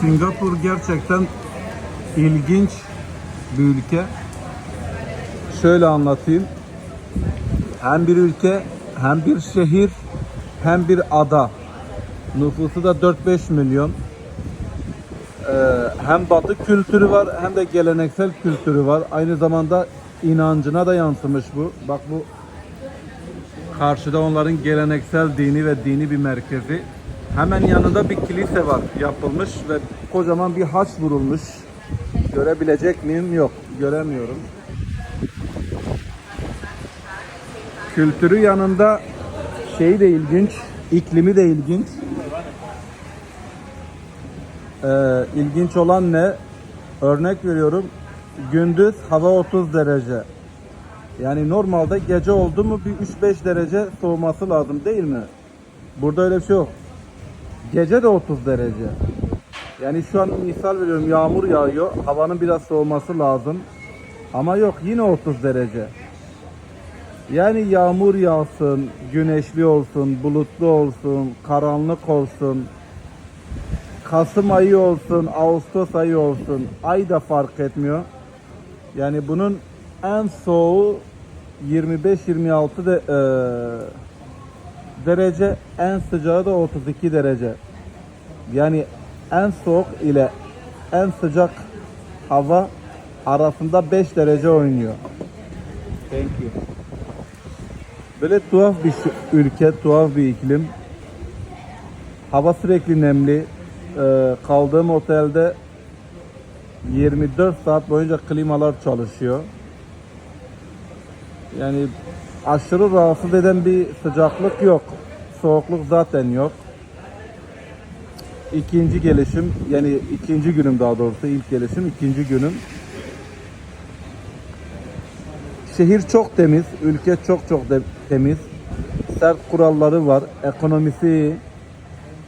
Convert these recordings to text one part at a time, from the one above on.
Singapur gerçekten ilginç bir ülke. Şöyle anlatayım. Hem bir ülke, hem bir şehir, hem bir ada. Nüfusu da 4-5 milyon. Ee, hem batı kültürü var hem de geleneksel kültürü var. Aynı zamanda inancına da yansımış bu. Bak bu karşıda onların geleneksel dini ve dini bir merkezi. Hemen yanında bir kilise var yapılmış ve kocaman bir haç vurulmuş. Görebilecek miyim? Yok. Göremiyorum. Kültürü yanında şey de ilginç, iklimi de ilginç. Ee, ilginç olan ne? Örnek veriyorum. Gündüz hava 30 derece. Yani normalde gece oldu mu bir 3-5 derece soğuması lazım değil mi? Burada öyle bir şey yok. Gece de 30 derece. Yani şu an misal veriyorum yağmur yağıyor. Havanın biraz soğuması lazım. Ama yok yine 30 derece. Yani yağmur yağsın, güneşli olsun, bulutlu olsun, karanlık olsun, Kasım ayı olsun, Ağustos ayı olsun, ay da fark etmiyor. Yani bunun en soğuğu 25-26 de, eee, derece, en sıcağı da 32 derece. Yani en soğuk ile en sıcak hava arasında 5 derece oynuyor. Thank you. Böyle tuhaf bir ülke, tuhaf bir iklim. Hava sürekli nemli. Ee, kaldığım otelde 24 saat boyunca klimalar çalışıyor. Yani aşırı rahatsız eden bir sıcaklık yok. Soğukluk zaten yok. İkinci gelişim yani ikinci günüm daha doğrusu ilk gelişim ikinci günüm. Şehir çok temiz, ülke çok çok de- temiz. Sert kuralları var, ekonomisi.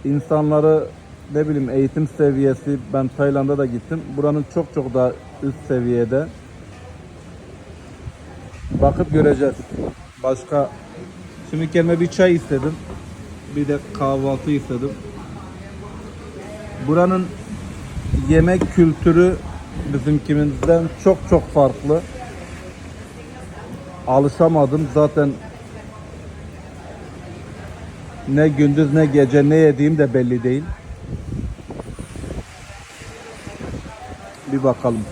İnsanları ne bileyim eğitim seviyesi ben Tayland'a da gittim. Buranın çok çok daha üst seviyede. Bakıp göreceğiz. Başka şimdi kendime bir çay istedim. Bir de kahvaltı istedim. Buranın yemek kültürü bizimkimizden çok çok farklı. Alışamadım zaten ne gündüz ne gece ne yediğim de belli değil. Bir bakalım.